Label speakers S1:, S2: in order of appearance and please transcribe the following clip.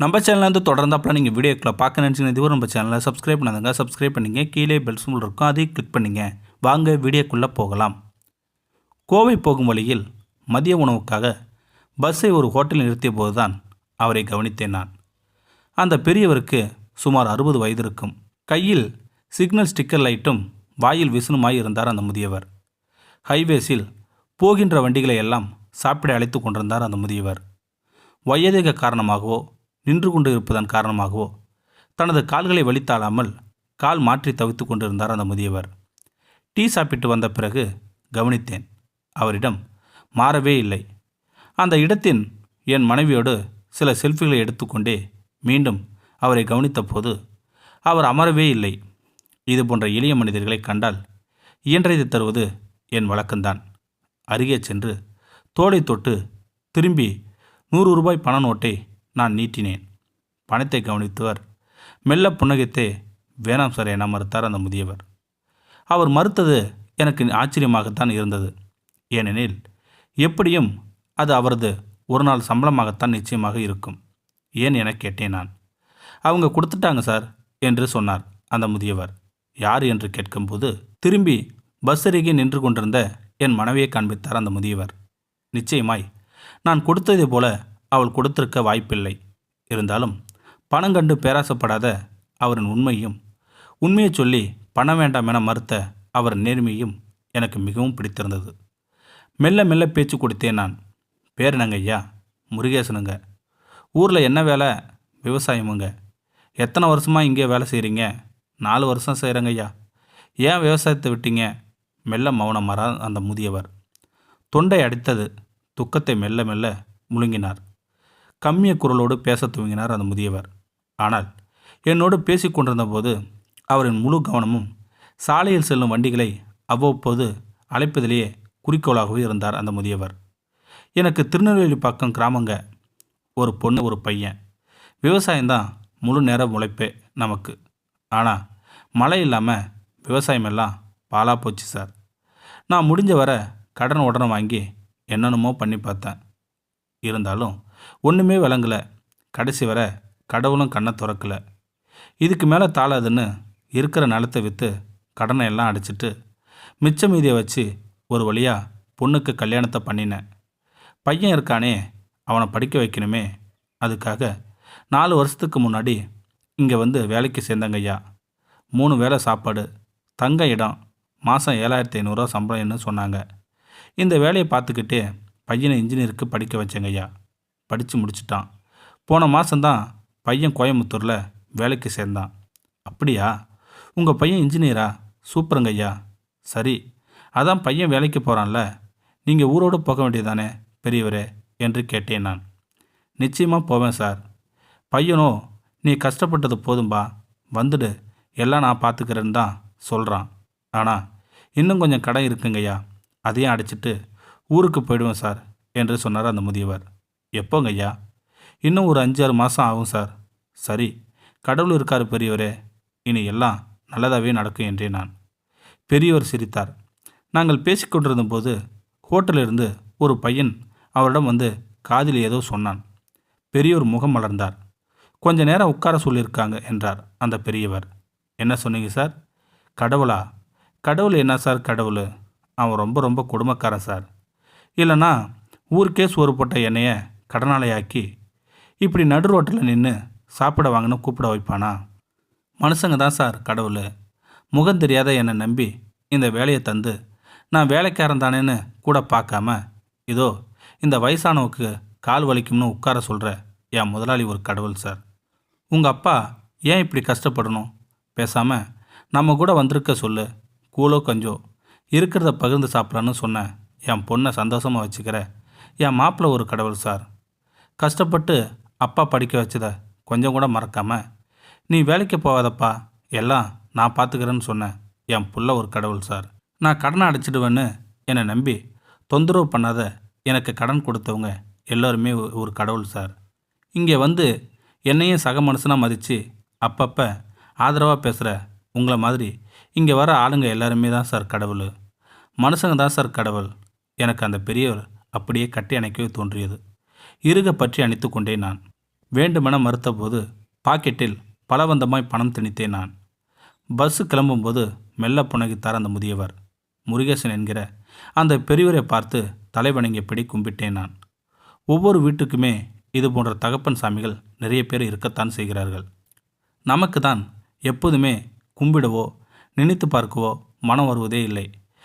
S1: நம்ம சேனல்லேருந்து தொடர்ந்தாப்பில் நீங்கள் வீடியோக்களை பார்க்க நினச்சிங்கன்னா இதுவரை நம்ம சேனலை சப்ஸ்கிரைப் பண்ணாதுங்க. சப்ஸ்கிரைப் பண்ணிங்க கீழே பெல் சிம்பிள் இருக்கும். அதையும் கிளிக் பண்ணிங்க வாங்க வீடியோக்குள்ளே போகலாம். கோவை போகும் வழியில் மதிய உணவுக்காக பஸ்ஸை ஒரு ஹோட்டலில் நிறுத்திய போது தான் அவரை கவனித்தேன் நான். அந்த பெரியவருக்கு சுமார் அறுபது வயது இருக்கும். கையில் சிக்னல் ஸ்டிக்கர் லைட்டும் வாயில் விசனுமாய் இருந்தார் அந்த முதியவர். ஹைவேஸில் போகின்ற வண்டிகளை எல்லாம் சாப்பிட அழைத்து கொண்டிருந்தார் அந்த முதியவர். வயதிக காரணமாகவோ நின்று கொண்டு இருப்பதன் காரணமாகவோ? தனது கால்களை வலித்தாளாமல் கால் மாற்றி தவித்து கொண்டிருந்தார் அந்த முதியவர். டீ சாப்பிட்டு வந்த பிறகு கவனித்தேன். அவரிடம் மாறவே இல்லை. அந்த இடத்தின் என் மனைவியோடு சில செல்ஃபிகளை எடுத்துக்கொண்டே மீண்டும் அவரை கவனித்தபோது அவர் அமரவே இல்லை. இது போன்ற எளிய மனிதர்களை கண்டால் இயன்றதை தருவது என் வழக்கம்தான். அருகே சென்று தோலை தொட்டு திரும்பி நூறு ரூபாய் பண நோட்டை நான் நீட்டினேன். பணத்தை கவனித்தவர் மெல்ல புன்னகைத்தே வேணாம் சார் என மறுத்தார் அந்த முதியவர். அவர் மறுத்தது எனக்கு ஆச்சரியமாகத்தான் இருந்தது. ஏனெனில் எப்படியும் அது அவரது ஒரு நாள் சம்பளமாகத்தான் நிச்சயமாக இருக்கும். ஏன் என கேட்டேன் நான். அவங்க கொடுத்துட்டாங்க சார் என்று சொன்னார் அந்த முதியவர். யார்? என்று கேட்கும்போது திரும்பி பஸ் அருகே நின்று கொண்டிருந்த என் மனைவியை காண்பித்தார் அந்த முதியவர். நிச்சயமாய் நான் கொடுத்ததை போல அவள் கொடுத்திருக்க வாய்ப்பில்லை. இருந்தாலும் பணம் கண்டு பேராசப்படாத அவரின் உண்மையும் உண்மையை சொல்லி பணம் வேண்டாம் என மறுத்த அவர் நேர்மையும் எனக்கு மிகவும் பிடித்திருந்தது. மெல்ல மெல்ல பேச்சு கொடுத்தேன் நான். பேர் ஐயா? முருகேசனுங்க. ஊரில் என்ன வேலை? விவசாயமுங்க. எத்தனை வருஷமாக இங்கே வேலை செய்கிறீங்க நாலு வருஷம் செய்கிறேங்க ஐயா. ஏன் விவசாயத்தை விட்டீங்க? மெல்ல மௌனம் மறா அந்த முதியவர். தொண்டை அடித்தது. துக்கத்தை மெல்ல மெல்ல முழுங்கினார். கம்மிய குரலோடு பேசத் துவங்கினார் அந்த முதியவர். ஆனால் என்னோடு பேசிக்கொண்டிருந்த போது அவரின் முழு கவனமும் சாலையில் செல்லும் வண்டிகளை அவ்வப்போது அழைப்பதிலேயே குறிக்கோளாகவே இருந்தார் அந்த முதியவர். எனக்கு திருநெல்வேலி பக்கம் கிராமங்க ஒரு பொண்ணு ஒரு பையன். விவசாயம்தான் முழு நேர உழைப்பே நமக்கு. ஆனால் மழை இல்லாமல் விவசாயம் எல்லாம் பாலா போச்சு சார். நான் முடிஞ்ச வர கடன் உடனே வாங்கி என்னென்னமோ பண்ணி பார்த்தேன். இருந்தாலும் ஒன்றுமே விளங்கலை. கடைசி வர கடவுளும் கண்ணை திறக்கல. இதுக்கு மேலே தாளாதுன்னு இருக்கிற நிலத்தை விற்று கடனை எல்லாம் அடைச்சிட்டு மிச்ச மீதியை வச்சு ஒரு வழியாக பொண்ணுக்கு கல்யாணத்தை பண்ணினேன் பையன் இருக்கானே அவனை படிக்க வைக்கணுமே. அதுக்காக நாலு வருஷத்துக்கு முன்னாடி இங்கே வந்து வேலைக்கு சேர்ந்தங்க ஐயா. மூணு வேளை சாப்பாடு தங்க இடம் மாதம் ஏழாயிரத்தி ஐநூறுரூவா சம்பளம்னு சொன்னாங்க. இந்த வேலையை பார்த்துக்கிட்டே பையனை இன்ஜினியருக்கு படிக்க வச்சேங்க ஐயா. படித்து முடிச்சிட்டான். போன மாதம்தான் பையன் கோயம்புத்தூரில் வேலைக்கு சேர்ந்தான். அப்படியா? உங்கள் பையன் இன்ஜினியரா? சூப்பருங்கய்யா சரி அதான் பையன் வேலைக்கு போகிறான்ல நீங்கள் ஊரோடு போக வேண்டியதானே பெரியவரே? என்று கேட்டேன் நான். நிச்சயமாக போவேன் சார். பையனோ நீ கஷ்டப்பட்டது போதும்பா. வந்துடு. எல்லாம் நான் பார்த்துக்கிறேன்னு தான் சொல்கிறான் ஆனால் இன்னும் கொஞ்சம் கடை இருக்குங்கய்யா அதையும் அடைச்சிட்டு ஊருக்கு போயிடுவேன் சார் என்று சொன்னார் அந்த முதியவர். எப்போங்க ஐயா இன்னும் ஒரு அஞ்சாறு மாதம் ஆகும் சார். சரி கடவுள் இருக்கார் பெரியவரே. இனி எல்லாம் நல்லதாகவே நடக்கும் என்றேன் நான். பெரியவர் சிரித்தார். நாங்கள் பேசிக்கொண்டிருந்தபோது ஹோட்டலிருந்து ஒரு பையன் அவரிடம் வந்து காதில் ஏதோ சொன்னான். பெரியவர் முகம் மலர்ந்தார். கொஞ்ச நேரம் உட்கார சொல்லியிருக்காங்க என்றார் அந்த பெரியவர். என்ன சொன்னீங்க சார்? கடவுளா? கடவுள் என்ன சார் கடவுள்? அவன் ரொம்ப ரொம்ப குடும்பக்காரன் சார். இல்லைனா ஊருக்கே சோறு போட்ட என்னைய கடனாளியாக்கி இப்படி நடு ரோட்டில் நின்று சாப்பிட வாங்கன்னு கூப்பிட வைப்பானா? மனுஷங்க தான் சார் கடவுள். முகம் தெரியாத என்னை நம்பி இந்த வேலையை தந்து நான் வேலைக்காரன் தானேன்னு கூட பார்க்காம இதோ இந்த வயசானவுக்கு கால் வலிக்கும்னு உட்கார சொல்கிற என் முதலாளி ஒரு கடவுள் சார். உங்கள் அப்பா ஏன் இப்படி கஷ்டப்படணும்? பேசாமல் நம்ம கூட வந்திருக்க சொல்லு. கூலோ கஞ்சோ இருக்கிறத பகிர்ந்து சாப்பிட்லான்னு சொன்னேன் என் பொண்ணை சந்தோஷமாக வச்சுக்கிற என் மாப்பிள்ளை ஒரு கடவுள் சார். கஷ்டப்பட்டு அப்பா படிக்க வச்சத கொஞ்சம் கூட மறக்காம நீ வேலைக்கு போகாதப்பா எல்லாம் நான் பார்த்துக்கிறேன்னு சொன்னேன் என் புள்ள ஒரு கடவுள் சார். நான் கடனை அடைச்சிடுவேன்னு என்னை நம்பி தொந்தரவு பண்ணாத எனக்கு கடன் கொடுத்தவங்க எல்லோருமே ஒரு கடவுள் சார். இங்கே வந்து என்னையும் சக மனுஷனாக மதித்து அப்பப்போ ஆதரவாக பேசுகிற உங்களை மாதிரி இங்கே வர ஆளுங்க எல்லாருமே தான் சார் கடவுள். மனுஷங்க தான் சார் கடவுள். எனக்கு அந்த பெரியவர் அப்படியே கட்டி அணைக்கவே தோன்றியது. இருக பற்றி அணித்து கொண்டேன் நான். வேண்டுமென மறுத்தபோது பாக்கெட்டில் பலவந்தமாய் பணம் திணித்தேன் நான். பஸ்ஸு கிளம்பும்போது மெல்ல புனகித்தார் அந்த முதியவர். முருகேசன் என்கிற அந்த பெரியவரை பார்த்து தலைவணங்கியபடி கும்பிட்டேன் நான். ஒவ்வொரு வீட்டுக்குமே இது போன்ற தகப்பன் சாமிகள் நிறைய பேர் இருக்கத்தான் செய்கிறார்கள். நமக்கு தான் எப்போதுமே கும்பிடவோ நினைத்து பார்க்கவோ மனம் வருவதே இல்லை.